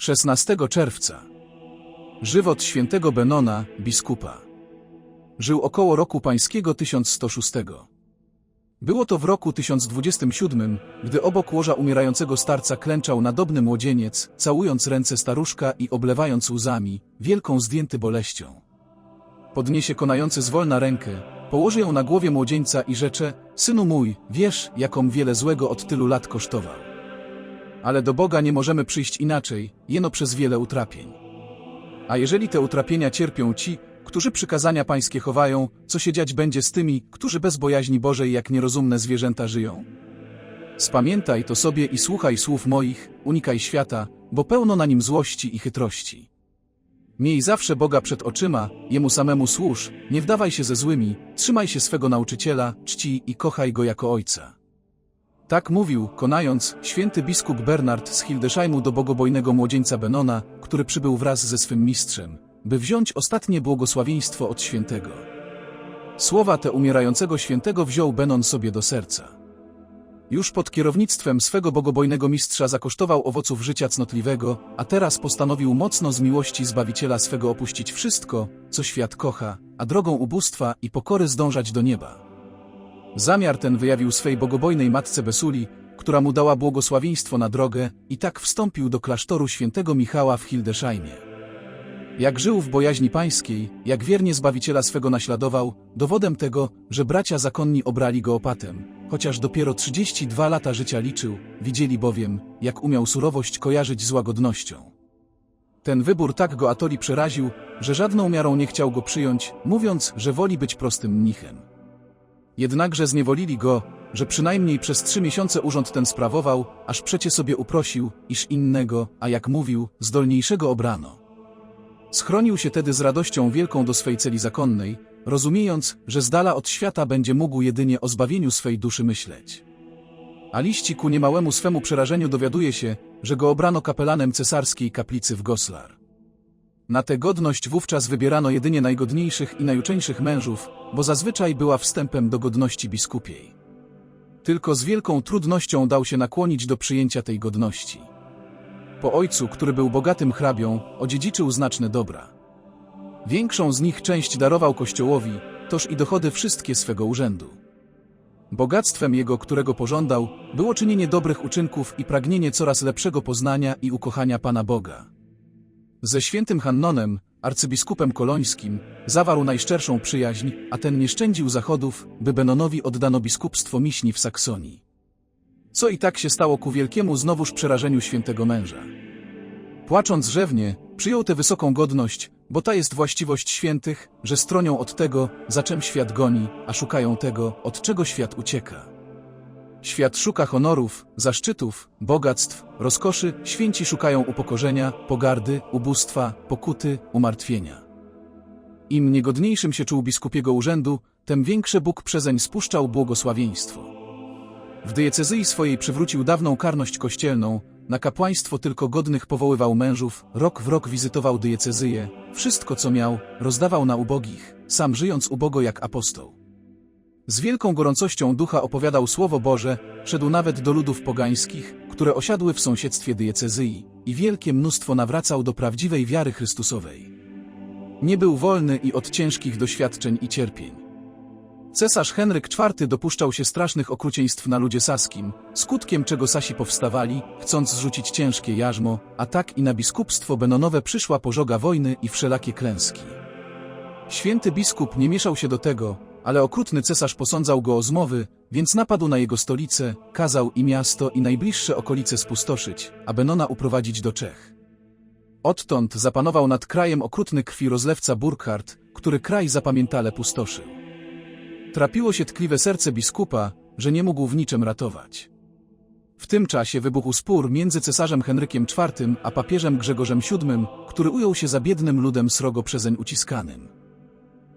16 czerwca. Żywot świętego Benona, biskupa. Żył około roku pańskiego 1106. Było to w roku 1027, gdy obok łoża umierającego starca klęczał nadobny młodzieniec, całując ręce staruszka i oblewając łzami, wielką zdjęty boleścią. Podniesie konający zwolna rękę, położy ją na głowie młodzieńca i rzecze, synu mój, wiesz, jaką wiele złego od tylu lat kosztował. Ale do Boga nie możemy przyjść inaczej, jeno przez wiele utrapień. A jeżeli te utrapienia cierpią ci, którzy przykazania pańskie chowają, co się dziać będzie z tymi, którzy bez bojaźni Bożej jak nierozumne zwierzęta żyją? Spamiętaj to sobie i słuchaj słów moich, unikaj świata, bo pełno na nim złości i chytrości. Miej zawsze Boga przed oczyma, Jemu samemu służ, nie wdawaj się ze złymi, trzymaj się swego nauczyciela, czci i kochaj go jako ojca. Tak mówił, konając, święty biskup Bernard z Hildeszajmu do bogobojnego młodzieńca Benona, który przybył wraz ze swym mistrzem, by wziąć ostatnie błogosławieństwo od świętego. Słowa te umierającego świętego wziął Benon sobie do serca. Już pod kierownictwem swego bogobojnego mistrza zakosztował owoców życia cnotliwego, a teraz postanowił mocno z miłości Zbawiciela swego opuścić wszystko, co świat kocha, a drogą ubóstwa i pokory zdążać do nieba. Zamiar ten wyjawił swej bogobojnej matce Besuli, która mu dała błogosławieństwo na drogę i tak wstąpił do klasztoru świętego Michała w Hildeszajmie. Jak żył w bojaźni pańskiej, jak wiernie Zbawiciela swego naśladował, dowodem tego, że bracia zakonni obrali go opatem, chociaż dopiero 32 lata życia liczył, widzieli bowiem, jak umiał surowość kojarzyć z łagodnością. Ten wybór tak go Atoli przeraził, że żadną miarą nie chciał go przyjąć, mówiąc, że woli być prostym mnichem. Jednakże zniewolili go, że przynajmniej przez trzy miesiące urząd ten sprawował, aż przecie sobie uprosił, iż innego, a jak mówił, zdolniejszego obrano. Schronił się tedy z radością wielką do swej celi zakonnej, rozumiejąc, że z dala od świata będzie mógł jedynie o zbawieniu swej duszy myśleć. A liści ku niemałemu swemu przerażeniu dowiaduje się, że go obrano kapelanem cesarskiej kaplicy w Goslar. Na tę godność wówczas wybierano jedynie najgodniejszych i najuczeńszych mężów, bo zazwyczaj była wstępem do godności biskupiej. Tylko z wielką trudnością dał się nakłonić do przyjęcia tej godności. Po ojcu, który był bogatym hrabią, odziedziczył znaczne dobra. Większą z nich część darował kościołowi, toż i dochody wszystkie swego urzędu. Bogactwem jego, którego pożądał, było czynienie dobrych uczynków i pragnienie coraz lepszego poznania i ukochania Pana Boga. Ze świętym Hannonem, arcybiskupem kolońskim, zawarł najszczerszą przyjaźń, a ten nie szczędził zachodów, by Benonowi oddano biskupstwo Miśni w Saksonii. Co i tak się stało ku wielkiemu znowuż przerażeniu świętego męża. Płacząc rzewnie, przyjął tę wysoką godność, bo ta jest właściwość świętych, że stronią od tego, za czym świat goni, a szukają tego, od czego świat ucieka. Świat szuka honorów, zaszczytów, bogactw, rozkoszy, święci szukają upokorzenia, pogardy, ubóstwa, pokuty, umartwienia. Im niegodniejszym się czuł biskupiego urzędu, tem większe Bóg przezeń spuszczał błogosławieństwo. W diecezji swojej przywrócił dawną karność kościelną, na kapłaństwo tylko godnych powoływał mężów, rok w rok wizytował diecezyję, wszystko co miał, rozdawał na ubogich, sam żyjąc ubogo jak apostoł. Z wielką gorącością ducha opowiadał Słowo Boże, szedł nawet do ludów pogańskich, które osiadły w sąsiedztwie diecezyi i wielkie mnóstwo nawracał do prawdziwej wiary Chrystusowej. Nie był wolny i od ciężkich doświadczeń i cierpień. Cesarz Henryk IV dopuszczał się strasznych okrucieństw na ludzie saskim, skutkiem czego Sasi powstawali, chcąc zrzucić ciężkie jarzmo, a tak i na biskupstwo Benonowe przyszła pożoga wojny i wszelakie klęski. Święty biskup nie mieszał się do tego, ale okrutny cesarz posądzał go o zmowy, więc napadł na jego stolicę, kazał i miasto i najbliższe okolice spustoszyć, a Benona uprowadzić do Czech. Odtąd zapanował nad krajem okrutny krwi rozlewca Burkhard, który kraj zapamiętale pustoszył. Trapiło się tkliwe serce biskupa, że nie mógł w niczym ratować. W tym czasie wybuchł spór między cesarzem Henrykiem IV a papieżem Grzegorzem VII, który ujął się za biednym ludem srogo przezeń uciskanym.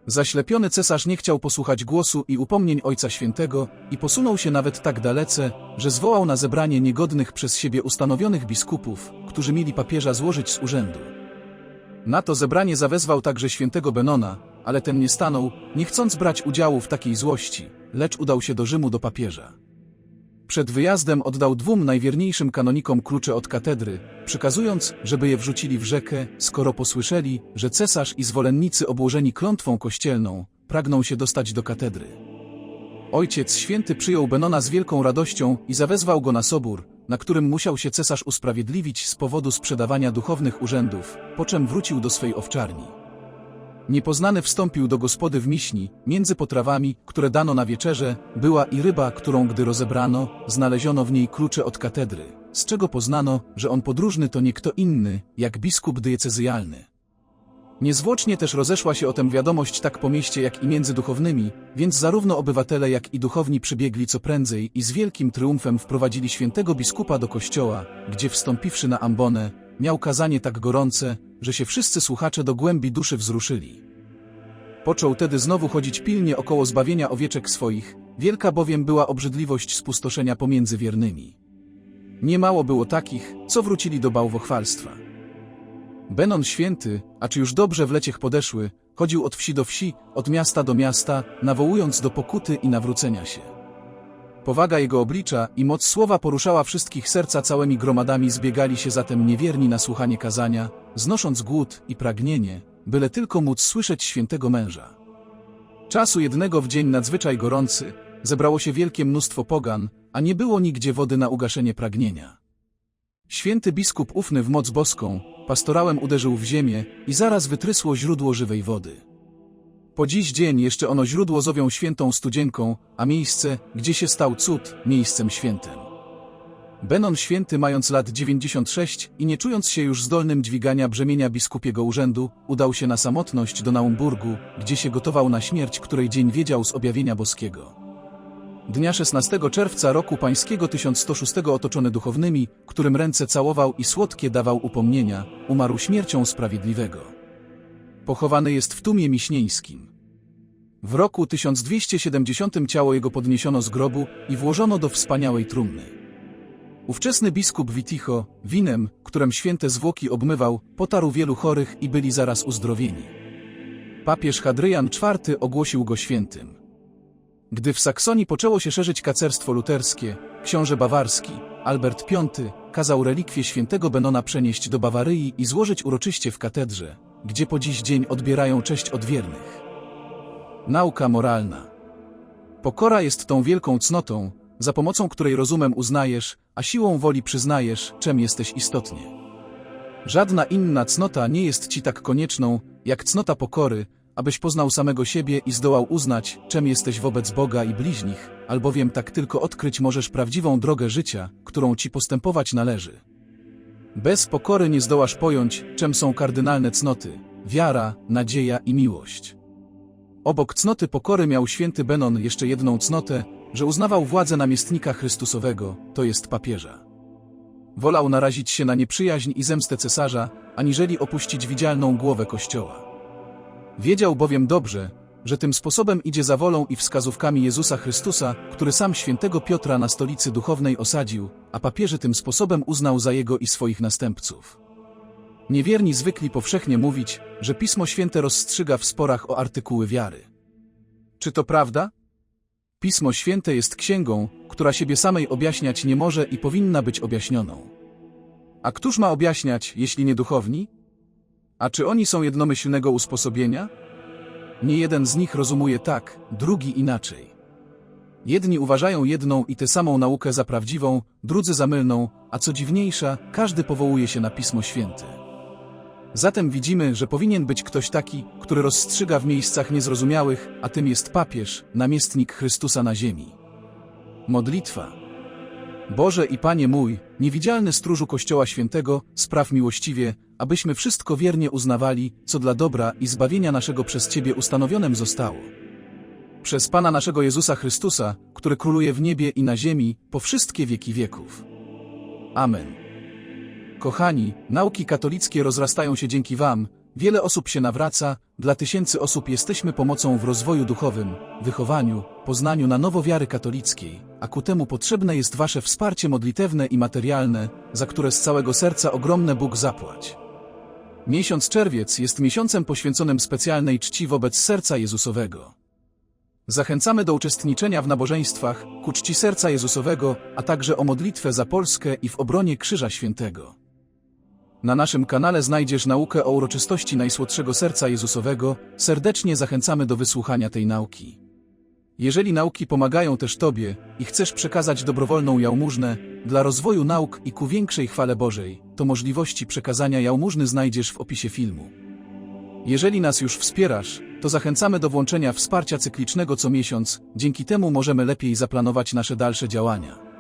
Zaślepiony cesarz nie chciał posłuchać głosu i upomnień Ojca Świętego i posunął się nawet tak dalece, że zwołał na zebranie niegodnych przez siebie ustanowionych biskupów, którzy mieli papieża złożyć z urzędu. Na to zebranie zawezwał także świętego Benona, ale ten nie stanął, nie chcąc brać udziału w takiej złości, lecz udał się do Rzymu do papieża. Przed wyjazdem oddał dwóm najwierniejszym kanonikom klucze od katedry, przykazując, żeby je wrzucili w rzekę, skoro posłyszeli, że cesarz i zwolennicy obłożeni klątwą kościelną pragną się dostać do katedry. Ojciec święty przyjął Benona z wielką radością i zawezwał go na sobór, na którym musiał się cesarz usprawiedliwić z powodu sprzedawania duchownych urzędów, po czym wrócił do swej owczarni. Niepoznany wstąpił do gospody w Miśni, między potrawami, które dano na wieczerze, była i ryba, którą gdy rozebrano, znaleziono w niej klucze od katedry, z czego poznano, że on podróżny to nie kto inny, jak biskup diecezyjalny. Niezwłocznie też rozeszła się o tem wiadomość tak po mieście jak i między duchownymi, więc zarówno obywatele jak i duchowni przybiegli co prędzej i z wielkim triumfem wprowadzili świętego biskupa do kościoła, gdzie wstąpiwszy na ambonę, miał kazanie tak gorące, że się wszyscy słuchacze do głębi duszy wzruszyli. Począł tedy znowu chodzić pilnie około zbawienia owieczek swoich, wielka bowiem była obrzydliwość spustoszenia pomiędzy wiernymi. Niemało było takich, co wrócili do bałwochwalstwa. Benon święty, a czy już dobrze w leciech podeszły, chodził od wsi do wsi, od miasta do miasta, nawołując do pokuty i nawrócenia się. Powaga jego oblicza i moc słowa poruszała wszystkich serca całymi gromadami zbiegali się zatem niewierni na słuchanie kazania, znosząc głód i pragnienie, byle tylko móc słyszeć świętego męża. Czasu jednego w dzień nadzwyczaj gorący, zebrało się wielkie mnóstwo pogan, a nie było nigdzie wody na ugaszenie pragnienia. Święty biskup ufny w moc boską, pastorałem uderzył w ziemię i zaraz wytrysło źródło żywej wody. Po dziś dzień jeszcze ono źródło zowią świętą studzienką, a miejsce, gdzie się stał cud, miejscem świętym. Benon święty mając lat 96 i nie czując się już zdolnym dźwigania brzemienia biskupiego urzędu, udał się na samotność do Naumburgu, gdzie się gotował na śmierć, której dzień wiedział z objawienia boskiego. Dnia 16 czerwca roku pańskiego 1106 otoczony duchownymi, którym ręce całował i słodkie dawał upomnienia, umarł śmiercią sprawiedliwego. Pochowany jest w Tumie Miśnieńskim. W roku 1270 ciało jego podniesiono z grobu i włożono do wspaniałej trumny. Ówczesny biskup Witicho, winem, którym święte zwłoki obmywał, potarł wielu chorych i byli zaraz uzdrowieni. Papież Hadryjan IV ogłosił go świętym. Gdy w Saksonii poczęło się szerzyć kacerstwo luterskie, książę bawarski, Albert V, kazał relikwie świętego Benona przenieść do Bawaryi i złożyć uroczyście w katedrze, gdzie po dziś dzień odbierają cześć od wiernych. Nauka moralna. Pokora jest tą wielką cnotą, za pomocą której rozumem uznajesz, a siłą woli przyznajesz, czem jesteś istotnie. Żadna inna cnota nie jest ci tak konieczną, jak cnota pokory, abyś poznał samego siebie i zdołał uznać, czem jesteś wobec Boga i bliźnich, albowiem tak tylko odkryć możesz prawdziwą drogę życia, którą ci postępować należy. Bez pokory nie zdołasz pojąć, czem są kardynalne cnoty wiara, nadzieja i miłość. Obok cnoty pokory miał święty Benon jeszcze jedną cnotę, że uznawał władzę namiestnika Chrystusowego, to jest papieża. Wolał narazić się na nieprzyjaźń i zemstę cesarza, aniżeli opuścić widzialną głowę kościoła. Wiedział bowiem dobrze, że tym sposobem idzie za wolą i wskazówkami Jezusa Chrystusa, który sam świętego Piotra na stolicy duchownej osadził, a papieży tym sposobem uznał za jego i swoich następców. Niewierni zwykli powszechnie mówić, że Pismo Święte rozstrzyga w sporach o artykuły wiary. Czy to prawda? Pismo Święte jest księgą, która siebie samej objaśniać nie może i powinna być objaśnioną. A któż ma objaśniać, jeśli nie duchowni? A czy oni są jednomyślnego usposobienia? Nie jeden z nich rozumuje tak, drugi inaczej. Jedni uważają jedną i tę samą naukę za prawdziwą, drudzy za mylną, a co dziwniejsza, każdy powołuje się na Pismo Święte. Zatem widzimy, że powinien być ktoś taki, który rozstrzyga w miejscach niezrozumiałych, a tym jest papież, namiestnik Chrystusa na ziemi. Modlitwa. Boże i Panie mój, niewidzialny stróżu Kościoła Świętego, spraw miłościwie, abyśmy wszystko wiernie uznawali, co dla dobra i zbawienia naszego przez Ciebie ustanowionym zostało. Przez Pana naszego Jezusa Chrystusa, który króluje w niebie i na ziemi, po wszystkie wieki wieków. Amen. Kochani, nauki katolickie rozrastają się dzięki Wam, wiele osób się nawraca, dla tysięcy osób jesteśmy pomocą w rozwoju duchowym, wychowaniu, poznaniu na nowo wiary katolickiej, a ku temu potrzebne jest Wasze wsparcie modlitewne i materialne, za które z całego serca ogromne Bóg zapłać. Miesiąc czerwiec jest miesiącem poświęconym specjalnej czci wobec serca Jezusowego. Zachęcamy do uczestniczenia w nabożeństwach, ku czci serca Jezusowego, a także o modlitwę za Polskę i w obronie Krzyża Świętego. Na naszym kanale znajdziesz naukę o uroczystości Najsłodszego Serca Jezusowego. Serdecznie zachęcamy do wysłuchania tej nauki. Jeżeli nauki pomagają też Tobie i chcesz przekazać dobrowolną jałmużnę dla rozwoju nauk i ku większej chwale Bożej, to możliwości przekazania jałmużny znajdziesz w opisie filmu. Jeżeli nas już wspierasz, to zachęcamy do włączenia wsparcia cyklicznego co miesiąc, dzięki temu możemy lepiej zaplanować nasze dalsze działania.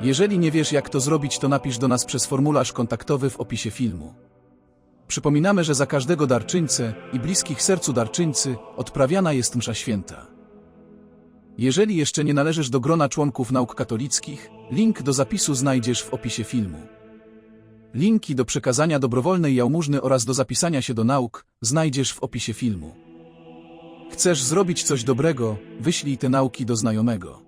Jeżeli nie wiesz jak to zrobić, to napisz do nas przez formularz kontaktowy w opisie filmu. Przypominamy, że za każdego darczyńcę i bliskich sercu darczyńcy odprawiana jest msza święta. Jeżeli jeszcze nie należysz do grona członków nauk katolickich, link do zapisu znajdziesz w opisie filmu. Linki do przekazania dobrowolnej jałmużny oraz do zapisania się do nauk znajdziesz w opisie filmu. Chcesz zrobić coś dobrego, wyślij te nauki do znajomego.